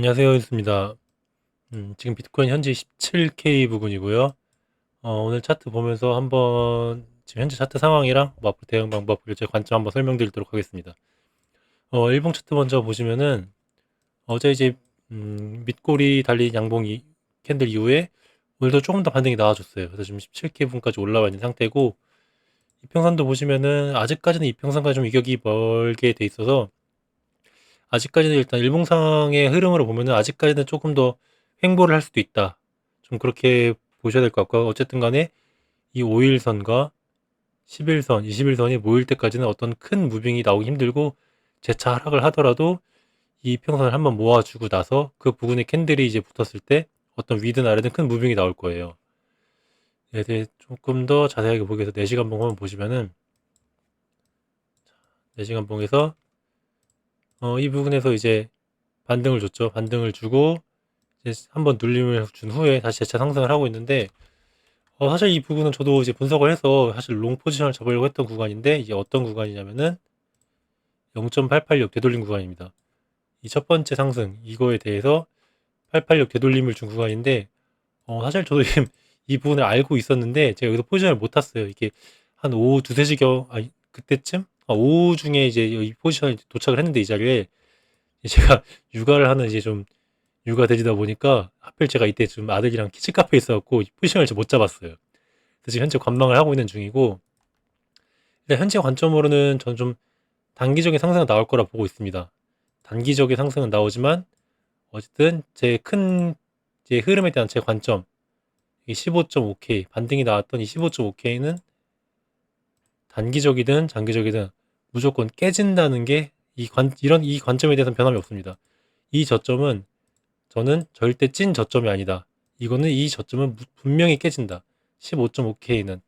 안녕하세요. 있습니다. 음, 지금 비트코인 현재 17K 부근이고요. 어, 오늘 차트 보면서 한번 지금 현재 차트 상황이랑 뭐 앞으로 대응 방법 그리고 제 관점 한번 설명드리도록 하겠습니다. 어, 일봉 차트 먼저 보시면은 어제 이제 음, 밑꼬리 달린 양봉 이, 캔들 이후에 오늘도 조금 더 반등이 나와줬어요. 그래서 지금 17K 분까지 올라와 있는 상태고 이평선도 보시면은 아직까지는 이평선과 좀 이격이 멀게 돼 있어서 아직까지는 일단 일봉상의 흐름으로 보면은 아직까지는 조금 더 횡보를 할 수도 있다. 좀 그렇게 보셔야 될 것 같고요. 어쨌든 간에 이 5일선과 11선, 21선이 모일 때까지는 어떤 큰 무빙이 나오기 힘들고 재차 하락을 하더라도 이 평선을 한번 모아주고 나서 그 부근에 캔들이 이제 붙었을 때 어떤 위든 아래든 큰 무빙이 나올 거예요. 네, 네, 조금 더 자세하게 보기 위해서 4시간 봉 한번 보시면은 4시간 봉에서 어, 이 부분에서 이제 반등을 줬죠. 반등을 주고 이제 한번 눌림을 준 후에 다시 재차 상승을 하고 있는데 어, 사실 이 부분은 저도 이제 분석을 해서 사실 롱 포지션을 잡으려고 했던 구간인데 이게 어떤 구간이냐면은 0.886 되돌림 구간입니다. 이 첫 번째 상승 이거에 대해서 886 되돌림을 준 구간인데 어, 사실 저도 지금 이 부분을 알고 있었는데 제가 여기서 포지션을 못 탔어요. 이게 한 오후 두세 시경 아 그때쯤 아, 오후 중에 이제 이 포지션에 도착을 했는데 이 자리에 제가 육아를 하는 이제 좀 육아 되지다 보니까 하필 제가 이때 좀 아들이랑 키즈 카페에 있어갖고 포지션을 못 잡았어요. 그래서 지금 현재 관망을 하고 있는 중이고 현재 관점으로는 저는 좀 단기적인 상승은 나올 거라 보고 있습니다. 단기적인 상승은 나오지만 어쨌든 제 큰 제 흐름에 대한 제 관점 이 15.5K 반등이 나왔던 이 15.5K는 단기적이든 장기적이든 무조건 깨진다는 게 이 관, 이런 이 관점에 대해서는 변함이 없습니다. 이 저점은 저는 절대 찐 저점이 아니다. 이거는 이 저점은 분명히 깨진다. 15.5K는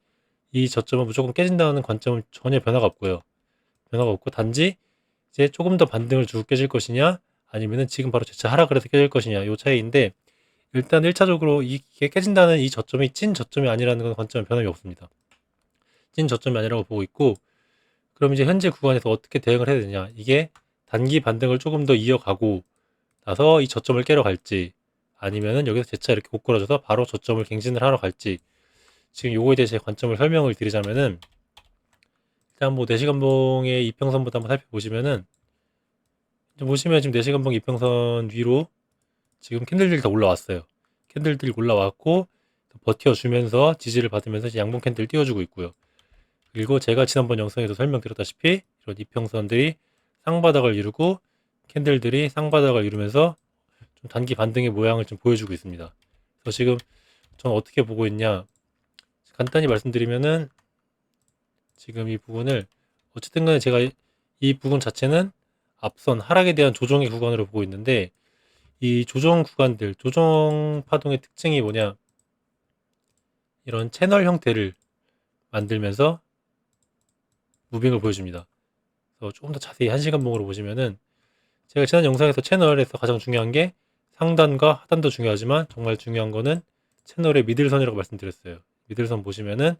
이 저점은 무조건 깨진다는 관점은 전혀 변화가 없고요. 변화가 없고 단지 이제 조금 더 반등을 주고 깨질 것이냐 아니면은 지금 바로 재차 하락을 해서 깨질 것이냐 요 차이인데 일단 1차적으로 이게 깨진다는 이 저점이 찐 저점이 아니라는 관점은 변함이 없습니다. 찐 저점이 아니라고 보고 있고 그럼 이제 현재 구간에서 어떻게 대응을 해야 되냐. 이게 단기 반등을 조금 더 이어가고 나서 이 저점을 깨러 갈지 아니면은 여기서 재차 이렇게 고꾸라져서 바로 저점을 갱신을 하러 갈지 지금 요거에 대해서 관점을 설명을 드리자면은 일단 뭐 4시간봉의 이평선부터 한번 살펴보시면은 보시면 지금 4시간봉 이평선 위로 지금 캔들들이 다 올라왔어요. 캔들들이 올라왔고 버텨주면서 지지를 받으면서 양봉 캔들 띄워주고 있고요. 그리고 제가 지난번 영상에도 설명드렸다시피 이런 이평선들이 쌍바닥을 이루고 캔들들이 쌍바닥을 이루면서 좀 단기 반등의 모양을 좀 보여주고 있습니다. 그래서 지금 저는 어떻게 보고 있냐 간단히 말씀드리면은 지금 이 부분을 어쨌든 간에 제가 이 부분 자체는 앞선 하락에 대한 조정의 구간으로 보고 있는데 이 조정 구간들 조정 파동의 특징이 뭐냐 이런 채널 형태를 만들면서 무빙을 보여줍니다. 그래서 조금 더 자세히 한 시간봉으로 보시면은 제가 지난 영상에서 채널에서 가장 중요한 게 상단과 하단도 중요하지만 정말 중요한 거는 채널의 미들선이라고 말씀드렸어요. 미들선 보시면은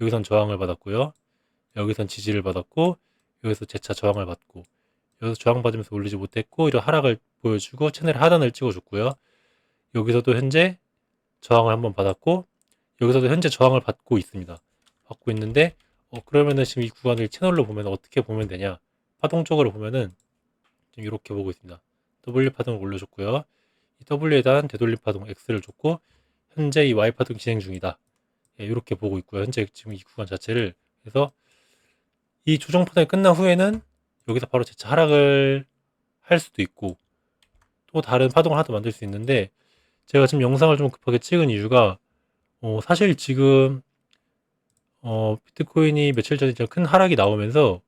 여기선 저항을 받았고요. 여기선 지지를 받았고 여기서 재차 저항을 받고 여기서 저항 받으면서 올리지 못했고 이런 하락을 보여주고 채널 하단을 찍어줬고요. 여기서도 현재 저항을 한번 받았고 여기서도 현재 저항을 받고 있습니다. 받고 있는데 어, 그러면은 지금 이 구간을 채널로 보면 어떻게 보면 되냐? 파동적으로 보면은 지금 이렇게 보고 있습니다. W 파동을 올려줬고요. 이 W에 대한 되돌림 파동 X를 줬고 현재 이 Y 파동 진행 중이다. 예, 이렇게 보고 있고요. 현재 지금 이 구간 자체를 그래서 이 조정 파동이 끝난 후에는 여기서 바로 재차 하락을 할 수도 있고 또 다른 파동을 하나 더 만들 수 있는데 제가 지금 영상을 좀 급하게 찍은 이유가 어, 사실 지금 어, 비트코인이 며칠 전에 큰 하락이 나오면서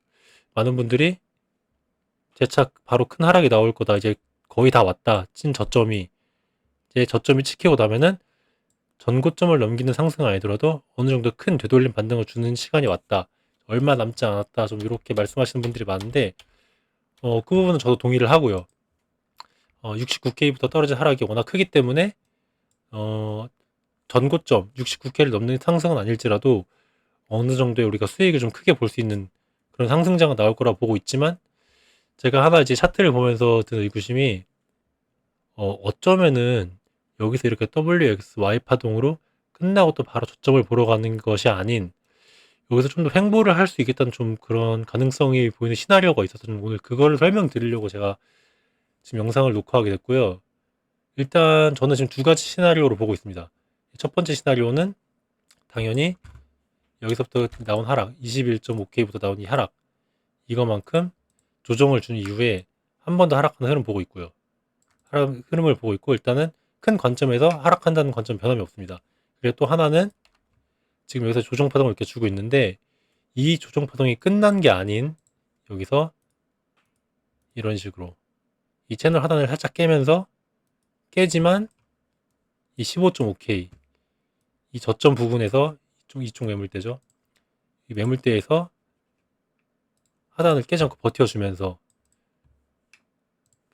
많은 분들이 재차 바로 큰 하락이 나올 거다. 이제 거의 다 왔다. 찐 저점이. 이제 저점이 지키고 나면은 전고점을 넘기는 상승은 아니더라도 어느 정도 큰 되돌림 반등을 주는 시간이 왔다. 얼마 남지 않았다. 좀 이렇게 말씀하시는 분들이 많은데, 어, 그 부분은 저도 동의를 하고요. 어, 69K부터 떨어진 하락이 워낙 크기 때문에, 어, 전고점 69K를 넘는 상승은 아닐지라도 어느 정도의 우리가 수익을 좀 크게 볼 수 있는 그런 상승장은 나올 거라 보고 있지만 제가 하나 이제 차트를 보면서 드는 의구심이 어, 어쩌면은 여기서 이렇게 WXY 파동으로 끝나고 또 바로 저점을 보러 가는 것이 아닌 여기서 좀 더 횡보를 할 수 있겠다는 좀 그런 가능성이 보이는 시나리오가 있어서 좀 오늘 그거를 설명드리려고 제가 지금 영상을 녹화하게 됐고요. 일단 저는 지금 두 가지 시나리오로 보고 있습니다. 첫 번째 시나리오는 당연히 여기서부터 나온 하락 21.5K부터 나온 이 하락 이거만큼 조정을 준 이후에 한 번 더 하락하는 흐름 보고 있고요. 흐름을 보고 있고 일단은 큰 관점에서 하락한다는 관점 변함이 없습니다. 그리고 또 하나는 지금 여기서 조정 파동을 이렇게 주고 있는데 이 조정 파동이 끝난 게 아닌 여기서 이런 식으로 이 채널 하단을 살짝 깨면서 깨지만 이 15.5K 이 저점 부분에서 이쪽 매물대죠. 이 매물대에서 하단을 깨지 않고 버텨주면서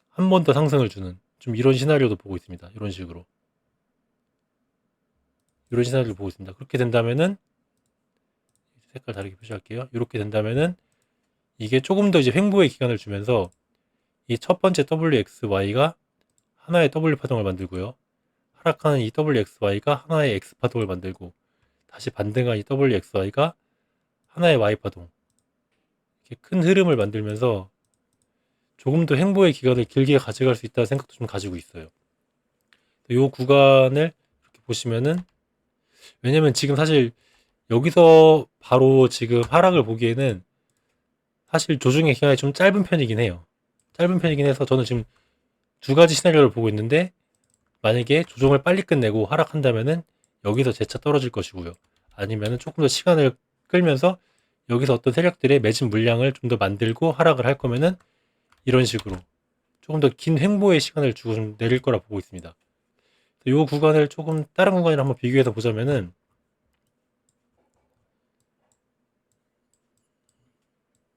한 번 더 상승을 주는 좀 이런 시나리오도 보고 있습니다. 이런 식으로 이런 시나리오를 보고 있습니다. 그렇게 된다면은 색깔 다르게 표시할게요. 이렇게 된다면은 이게 조금 더 이제 횡보의 기간을 주면서 이 첫 번째 WXY가 하나의 W 파동을 만들고요. 하락하는 이 WXY가 하나의 X 파동을 만들고 다시 반등한 이 WXY가 하나의 Y 파동 이렇게 큰 흐름을 만들면서 조금 더 횡보의 기간을 길게 가져갈 수 있다는 생각도 좀 가지고 있어요. 이 구간을 이렇게 보시면은 왜냐면 지금 사실 여기서 바로 지금 하락을 보기에는 사실 조정의 기간이 좀 짧은 편이긴 해요. 짧은 편이긴 해서 저는 지금 두 가지 시나리오를 보고 있는데 만약에 조정을 빨리 끝내고 하락한다면은 여기서 재차 떨어질 것이고요. 아니면은 조금 더 시간을 끌면서 여기서 어떤 세력들의 매진 물량을 좀 더 만들고 하락을 할 거면은 이런 식으로 조금 더 긴 횡보의 시간을 주고 좀 내릴 거라 보고 있습니다. 이 구간을 조금 다른 구간이랑 한번 비교해서 보자면은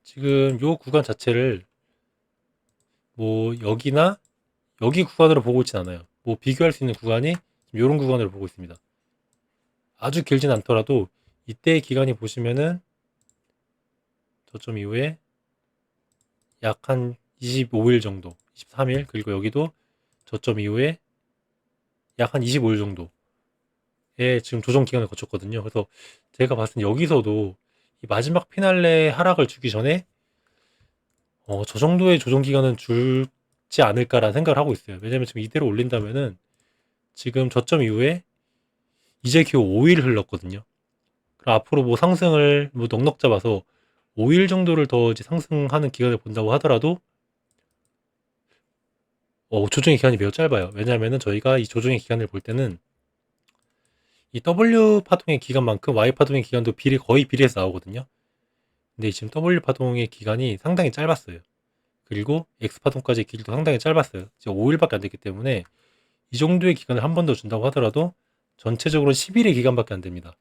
지금 이 구간 자체를 뭐 여기나 여기 구간으로 보고 있진 않아요. 뭐 비교할 수 있는 구간이 이런 구간으로 보고 있습니다. 아주 길진 않더라도 이때의 기간이 보시면은 저점 이후에 약 한 25일 정도, 23일 그리고 여기도 저점 이후에 약 한 25일 정도의 지금 조정 기간을 거쳤거든요. 그래서 제가 봤을 때 여기서도 이 마지막 피날레 하락을 주기 전에 어, 저 정도의 조정 기간은 줄지 않을까라는 생각을 하고 있어요. 왜냐면 지금 이대로 올린다면은 지금 저점 이후에 이제 겨우 5일 흘렀거든요. 그럼 앞으로 뭐 상승을 뭐 넉넉 잡아서 5일 정도를 더 이제 상승하는 기간을 본다고 하더라도 어, 조정의 기간이 매우 짧아요. 왜냐하면은 저희가 이 조정의 기간을 볼 때는 이 W 파동의 기간만큼 Y 파동의 기간도 비례 거의 비례해서 나오거든요. 근데 지금 W 파동의 기간이 상당히 짧았어요. 그리고 X 파동까지의 길이도 상당히 짧았어요. 지금 5일밖에 안 됐기 때문에 이 정도의 기간을 한 번 더 준다고 하더라도 전체적으로 10일의 기간밖에 안 됩니다.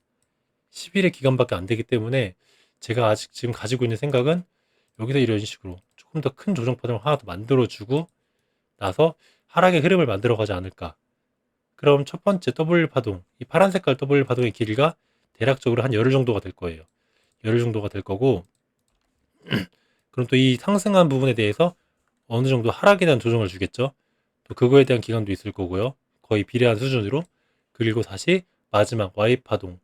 10일의 기간밖에 안 되기 때문에 제가 아직 지금 가지고 있는 생각은 여기서 이런 식으로 조금 더 큰 조정 파동을 하나 더 만들어주고 나서 하락의 흐름을 만들어 가지 않을까. 그럼 첫 번째 W 파동, 이 파란 색깔 W 파동의 길이가 대략적으로 한 열흘 정도가 될 거예요. 열흘 정도가 될 거고, 그럼 또 이 상승한 부분에 대해서 어느 정도 하락에 대한 조정을 주겠죠. 또 그거에 대한 기간도 있을 거고요. 거의 비례한 수준으로. 그리고 다시 마지막 Y 파동,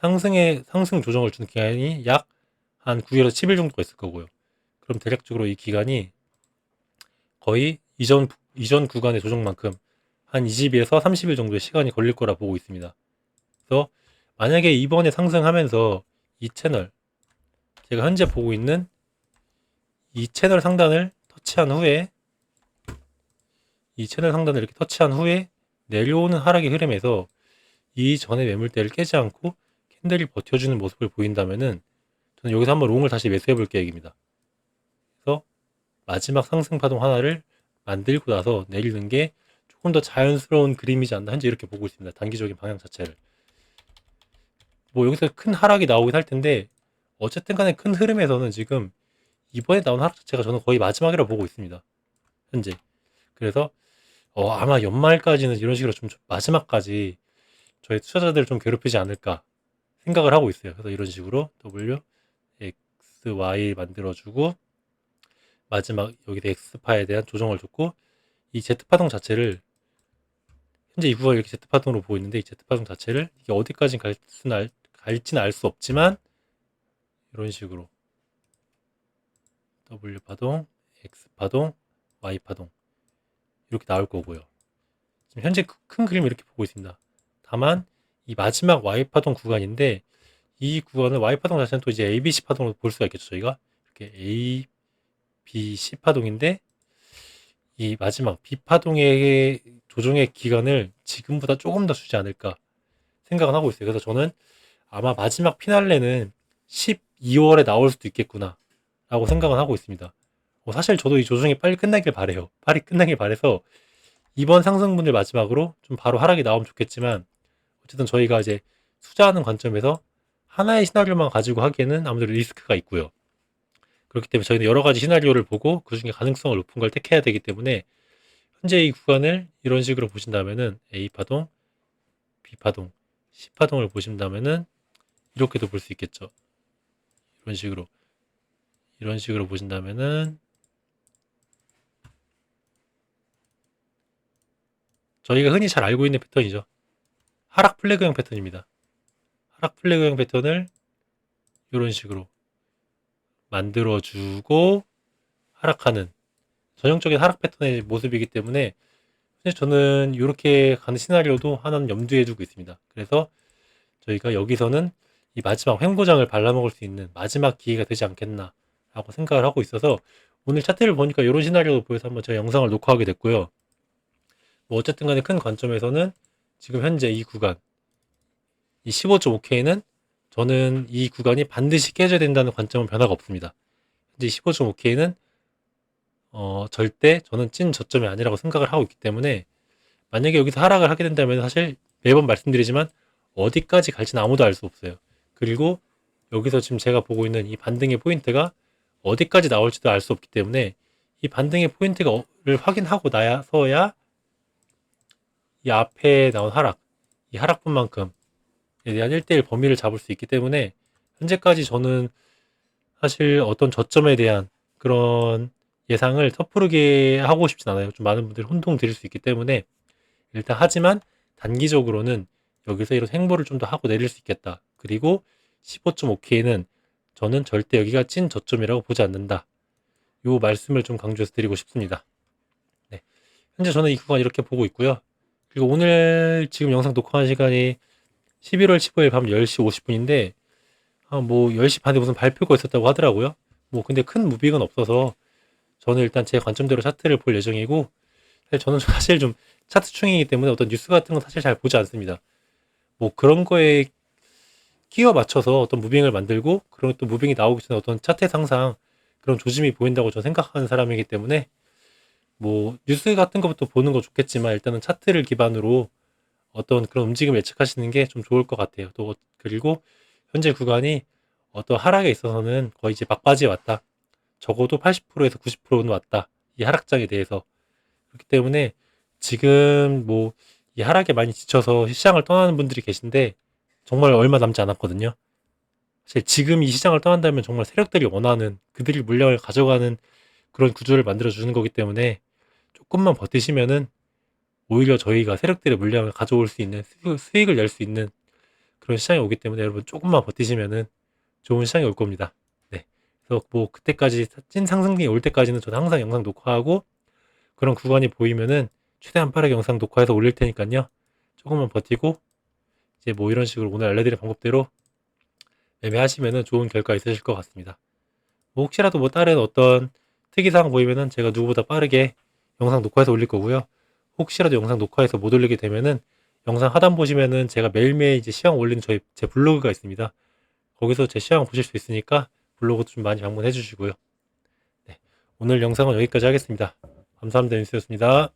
상승의 상승 조정을 주는 기간이 약 한 9일에서 10일 정도가 있을 거고요. 그럼 대략적으로 이 기간이 거의 이전 이전 구간의 조정만큼 한 20에서 30일 정도의 시간이 걸릴 거라 보고 있습니다. 그래서 만약에 이번에 상승하면서 이 채널 제가 현재 보고 있는 이 채널 상단을 터치한 후에 이 채널 상단을 이렇게 터치한 후에 내려오는 하락의 흐름에서 이 전에 매물대를 깨지 않고 캔들이 버텨주는 모습을 보인다면은 저는 여기서 한번 롱을 다시 매수해 볼 계획입니다. 그래서 마지막 상승 파동 하나를 만들고 나서 내리는 게 조금 더 자연스러운 그림이지 않나 현재 이렇게 보고 있습니다. 단기적인 방향 자체를. 뭐 여기서 큰 하락이 나오긴 할 텐데 어쨌든 간에 큰 흐름에서는 지금 이번에 나온 하락 자체가 저는 거의 마지막이라고 보고 있습니다. 현재. 그래서 어, 아마 연말까지는 이런 식으로 좀 마지막까지 저희 투자자들을 좀 괴롭히지 않을까 생각을 하고 있어요. 그래서 이런 식으로 W, X, Y 만들어주고 마지막 여기다 X파에 대한 조정을 줬고 이 Z 파동 자체를 현재 이 구간을 이렇게 Z파동으로 보고 있는데 이 Z파동 자체를 이게 어디까지 갈 수는 알, 갈지는 알 수 없지만 이런 식으로 W파동, X파동, Y파동 이렇게 나올 거고요. 지금 현재 그- 큰 그림을 이렇게 보고 있습니다. 다만 이 마지막 Y파동 구간인데 이 구간을 Y파동 자체는 또 이제 ABC 파동으로 볼 수가 있겠죠. 저희가 이렇게 A, B, C 파동인데 이 마지막 B 파동의 조정의 기간을 지금보다 조금 더 주지 않을까 생각은 하고 있어요. 그래서 저는 아마 마지막 피날레는 12월에 나올 수도 있겠구나 라고 생각은 하고 있습니다. 어, 사실 저도 이 조정이 빨리 끝나길 바래요. 빨리 끝나길 바래서 이번 상승분을 마지막으로 좀 바로 하락이 나오면 좋겠지만 어쨌든 저희가 이제 투자하는 관점에서 하나의 시나리오만 가지고 하기에는 아무래도 리스크가 있고요. 그렇기 때문에 저희는 여러 가지 시나리오를 보고 그 중에 가능성을 높은 걸 택해야 되기 때문에 현재 이 구간을 이런 식으로 보신다면은 A 파동, B 파동, C 파동을 보신다면은 이렇게도 볼 수 있겠죠. 이런 식으로 이런 식으로 보신다면은 저희가 흔히 잘 알고 있는 패턴이죠. 하락 플래그형 패턴입니다. 하락 플래그형 패턴을 이런 식으로 만들어주고 하락하는 전형적인 하락 패턴의 모습이기 때문에 저는 이렇게 가는 시나리오도 하나는 염두에 두고 있습니다. 그래서 저희가 여기서는 이 마지막 횡보장을 발라먹을 수 있는 마지막 기회가 되지 않겠나라고 생각을 하고 있어서 오늘 차트를 보니까 이런 시나리오를 보여서 한번 제가 영상을 녹화하게 됐고요. 뭐 어쨌든 간에 큰 관점에서는 지금 현재 이 구간 이 15.5K는 저는 이 구간이 반드시 깨져야 된다는 관점은 변화가 없습니다. 현재 15.5K는 어, 절대 저는 찐 저점이 아니라고 생각을 하고 있기 때문에 만약에 여기서 하락을 하게 된다면 사실 매번 말씀드리지만 어디까지 갈지는 아무도 알 수 없어요. 그리고 여기서 지금 제가 보고 있는 이 반등의 포인트가 어디까지 나올지도 알 수 없기 때문에 이 반등의 포인트를 확인하고 나서야 이 앞에 나온 하락, 이 하락분만큼에 대한 1대1 범위를 잡을 수 있기 때문에 현재까지 저는 사실 어떤 저점에 대한 그런 예상을 섣부르게 하고 싶진 않아요. 좀 많은 분들이 혼동 드릴 수 있기 때문에 일단 하지만 단기적으로는 여기서 이런 행보를 좀 더 하고 내릴 수 있겠다. 그리고 15.5K는 저는 절대 여기가 찐 저점이라고 보지 않는다. 요 말씀을 좀 강조해서 드리고 싶습니다. 네. 현재 저는 이 구간 이렇게 보고 있고요. 그리고 오늘 지금 영상 녹화한 시간이 11월 15일 밤 10시 50분인데, 아, 뭐 10시 반에 무슨 발표가 있었다고 하더라고요. 뭐 근데 큰 무빙은 없어서 저는 일단 제 관점대로 차트를 볼 예정이고, 사실 저는 사실 좀 차트충이기 때문에 어떤 뉴스 같은 건 사실 잘 보지 않습니다. 뭐 그런 거에 끼워 맞춰서 어떤 무빙을 만들고, 그런 또 무빙이 나오기 전에 어떤 차트의 상상, 그런 조짐이 보인다고 저는 생각하는 사람이기 때문에, 뭐 뉴스 같은 것부터 보는 거 좋겠지만 일단은 차트를 기반으로 어떤 그런 움직임을 예측하시는 게 좀 좋을 것 같아요. 또 그리고 현재 구간이 어떤 하락에 있어서는 거의 이제 막바지에 왔다. 적어도 80%에서 90%는 왔다. 이 하락장에 대해서 그렇기 때문에 지금 뭐 이 하락에 많이 지쳐서 시장을 떠나는 분들이 계신데 정말 얼마 남지 않았거든요. 사실 지금 이 시장을 떠난다면 정말 세력들이 원하는 그들이 물량을 가져가는 그런 구조를 만들어 주는 거기 때문에 조금만 버티시면은 오히려 저희가 세력들의 물량을 가져올 수 있는 수- 수익을 낼 수 있는 그런 시장이 오기 때문에 여러분 조금만 버티시면은 좋은 시장이 올 겁니다. 네. 그래서 뭐 그때까지 찐 상승이 올 때까지는 저는 항상 영상 녹화하고 그런 구간이 보이면은 최대한 빠르게 영상 녹화해서 올릴 테니까요. 조금만 버티고 이제 뭐 이런 식으로 오늘 알려드린 방법대로 매매하시면은 좋은 결과 있으실 것 같습니다. 뭐 혹시라도 뭐 다른 어떤 특이사항 보이면은 제가 누구보다 빠르게 영상 녹화해서 올릴 거고요. 혹시라도 영상 녹화해서 못 올리게 되면은 영상 하단 보시면은 제가 매일매일 이제 시황 올리는 저희 제 블로그가 있습니다. 거기서 제 시황 보실 수 있으니까 블로그도 좀 많이 방문해 주시고요. 네, 오늘 영상은 여기까지 하겠습니다. 감사합니다. 뉴스였습니다.